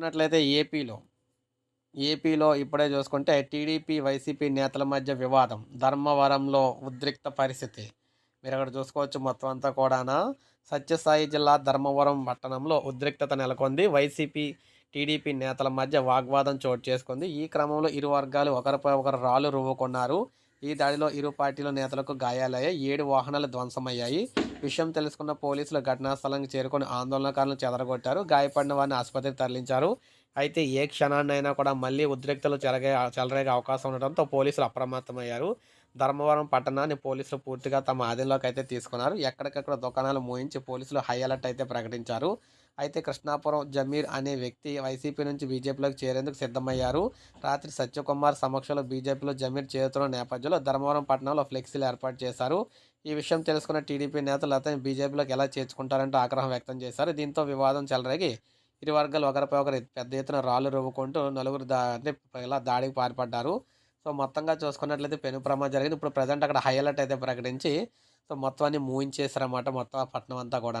చూసుకున్నట్లయితే ఏపీలో ఏపీలో ఇప్పుడే చూసుకుంటే టీడీపీ వైసీపీ నేతల మధ్య వివాదం ధర్మవరంలో ఉద్రిక్త పరిస్థితి. మీరు అక్కడ చూసుకోవచ్చు మొత్తం అంతా కూడానా. సత్యసాయి జిల్లా ధర్మవరం పట్టణంలో ఉద్రిక్తత నెలకొంది. వైసీపీ టీడీపీ నేతల మధ్య వాగ్వాదం చోటు చేసుకుంది. ఈ క్రమంలో ఇరు వర్గాలు ఒకరిపై ఒకరు రాళ్ళు రువ్వుకున్నారు. ఈ దాడిలో ఇరు పార్టీల నేతలకు గాయాలయ్యాయి. ఏడు వాహనాలు ధ్వంసమయ్యాయి. విషయం తెలుసుకున్న పోలీసులు ఘటనా స్థలానికి చేరుకొని ఆందోళనకారులను చెదరగొట్టారు. గాయపడిన వారిని ఆసుపత్రికి తరలించారు. అయితే ఏ క్షణాన్నైనా కూడా మళ్ళీ ఉద్రిక్తలు చెలగే చెలరేగే అవకాశం ఉండడంతో పోలీసులు అప్రమత్తమయ్యారు. ధర్మవరం పట్టణాన్ని పోలీసులు పూర్తిగా తమ ఆధీనంలోకి అయితే తీసుకున్నారు. ఎక్కడికక్కడ దుకాణాలు మూయించి పోలీసులు హై అలర్ట్ అయితే ప్రకటించారు. అయితే కృష్ణాపురం జమీర్ అనే వ్యక్తి వైసీపీ నుంచి బీజేపీలోకి చేరేందుకు సిద్ధమయ్యారు. రాత్రి సత్యకుమార్ సమక్షంలో బీజేపీలో జమీర్ చేరుతున్న నేపథ్యంలో ధర్మవరం పట్టణంలో ఫ్లెక్సీలు ఏర్పాటు చేశారు. ఈ విషయం తెలుసుకున్న టీడీపీ నేతలు అతని బీజేపీలోకి ఎలా చేర్చుకుంటారంటూ ఆగ్రహం వ్యక్తం చేశారు. దీంతో వివాదం చెలరేగి ఇరు వర్గాలు ఒకరిపై ఒకరు పెద్ద ఎత్తున రాళ్ళు రువ్వుకుంటూ నలుగురు దా అంటే ఇలా దాడికి పాల్పడ్డారు. సో మొత్తంగా చూసుకున్నట్లయితే పెను ప్రమాదం జరిగింది. ఇప్పుడు ప్రజెంట్ అక్కడ హై అలర్ట్ అయితే ప్రకటించి సో మొత్తం అన్ని మూయించేశారన్నమాట మొత్తం ఆ పట్టణం అంతా కూడా